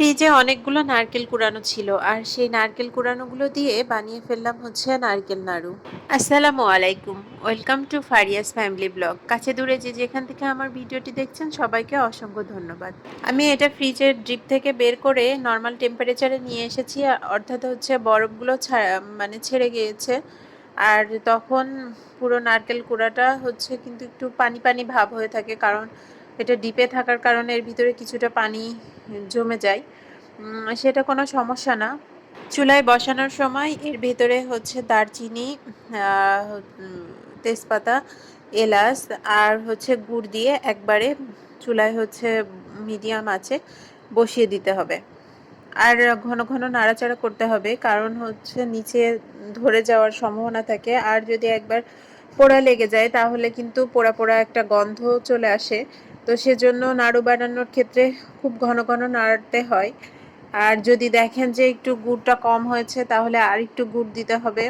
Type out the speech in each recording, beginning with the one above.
ফ্রিজে অনেকগুলো নারকেল কুড়ানো ছিল, আর সেই নারকেল কুড়ানোগুলো দিয়ে বানিয়ে ফেললাম হচ্ছে নারকেল নাড়ু। আসসালামু আলাইকুম, welcome to Faria's family blog. কাছে দূরে যে যেখান থেকে আমার ভিডিওটি দেখছেন, সবাইকে অসংখ্য ধন্যবাদ। আমি এটা ফ্রিজের ড্রিপ থেকে বের করে নর্মাল টেম্পারেচারে নিয়ে এসেছি, অর্থাৎ হচ্ছে বরফগুলো ছাড়া মানে ছেড়ে গিয়েছে। আর তখন পুরো নারকেল কুড়াটা হচ্ছে কিন্তু একটু পানি পানি ভাব হয়ে থাকে, কারণ এটা ডিপে থাকার কারণে এর ভিতরে কিছুটা পানি জমে যায়। সেটা কোনো সমস্যা না। চুলায় বসানোর সময় এর ভিতরে হচ্ছে দারচিনি তেজপাতা, এলাচ আর হচ্ছে গুড় দিয়ে একবারে চুলায় হচ্ছে মিডিয়াম আছে বসিয়ে দিতে হবে। আর ঘন ঘন নাড়াচাড়া করতে হবে কারণ হচ্ছে নিচে ধরে যাওয়ার সম্ভাবনা থাকে। আর যদি একবার পোড়া লেগে যায় তাহলে কিন্তু পোড়া পোড়া একটা গন্ধ চলে আসে। তো সেজন্য নাড়ু বানানোর ক্ষেত্রে খুব ঘন ঘন নাড়তে হয়। আর যদি দেখেন যে একটু গুড়টা কম হয়েছে, তাহলে আর একটু গুড় দিতে হবে।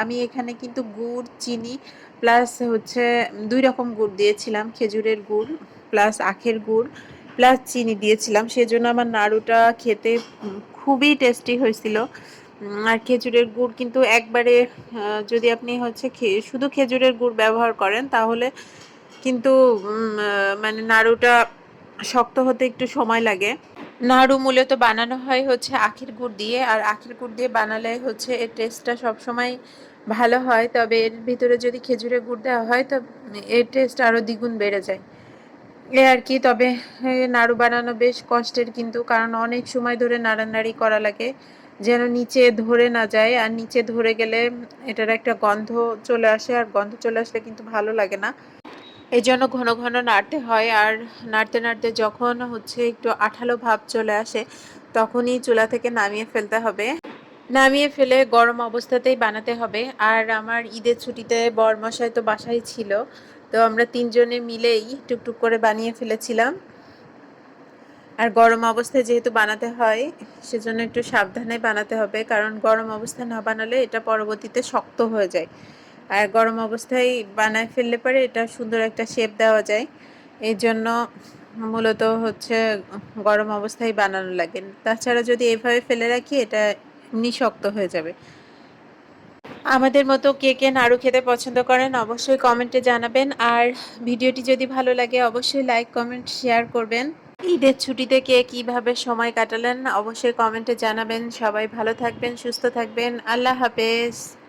আমি এখানে কিন্তু গুড়, চিনি প্লাস হচ্ছে দুই রকম গুড় দিয়েছিলাম, খেজুরের গুড় প্লাস আখের গুড় প্লাস চিনি দিয়েছিলাম। সেজন্য আমার নাড়ুটা খেতে খুবই টেস্টি হয়েছিল। আর খেজুরের গুড় কিন্তু একবারে যদি আপনি হচ্ছে শুধু খেজুরের গুড় ব্যবহার করেন, তাহলে কিন্তু মানে নাড়ুটা শক্ত হতে একটু সময় লাগে। নাড়ু মূলত বানানো হয় হচ্ছে আখের গুড় দিয়ে, আর আখের গুড় দিয়ে বানালে হচ্ছে এর টেস্টটা সবসময় ভালো হয়। তবে এর ভিতরে যদি খেজুরের গুড় দেওয়া হয়, তো এর টেস্ট আরও দ্বিগুণ বেড়ে যায়। এ আর কি, তবে নাড়ু বানানো বেশ কষ্টের কিন্তু, কারণ অনেক সময় ধরে নাড়ানাড়ি করা লাগে, যেন নিচে ধরে না যায়। আর নিচে ধরে গেলে এটার একটা গন্ধ চলে আসে, আর গন্ধ চলে আসলে কিন্তু ভালো লাগে না। এই জন্য ঘন ঘন নাড়তে হয় আর নাড়তে নাড়তে যখন হচ্ছে একটু আঠালো ভাব চলে আসে, তখনই চুলা থেকে নামিয়ে ফেলতে হবে। নামিয়ে ফেলে গরম অবস্থাতেই বানাতে হবে। আর আমার ঈদের ছুটিতে বরমশাই তো বাসায় ছিল, তো আমরা তিনজনে মিলেই টুকটুক করে বানিয়ে ফেলেছিলাম। আর গরম অবস্থায় যেহেতু বানাতে হয়, সেজন্য একটু সাবধানে বানাতে হবে, কারণ গরম অবস্থায় না বানালে এটা পরবর্তীতে শক্ত হয়ে যায়। আর গরম অবস্থায় বানায় ফেললে পরে এটা সুন্দর একটা শেপ দেওয়া যায়। এই জন্য মূলত হচ্ছে গরম অবস্থায় বানানো লাগে। তাছাড়া যদি এভাবে ফেলে রাখি, এটা এমনি শক্ত হয়ে যাবে। আমাদের মতো কে কে নাড়ু খেতে পছন্দ করেন, অবশ্যই কমেন্টে জানাবেন। আর ভিডিওটি যদি ভালো লাগে, অবশ্যই লাইক কমেন্ট শেয়ার করবেন। ঈদের ছুটিতে কে কীভাবে সময় কাটালেন, অবশ্যই কমেন্টে জানাবেন। সবাই ভালো থাকবেন, সুস্থ থাকবেন। আল্লাহ হাফেজ।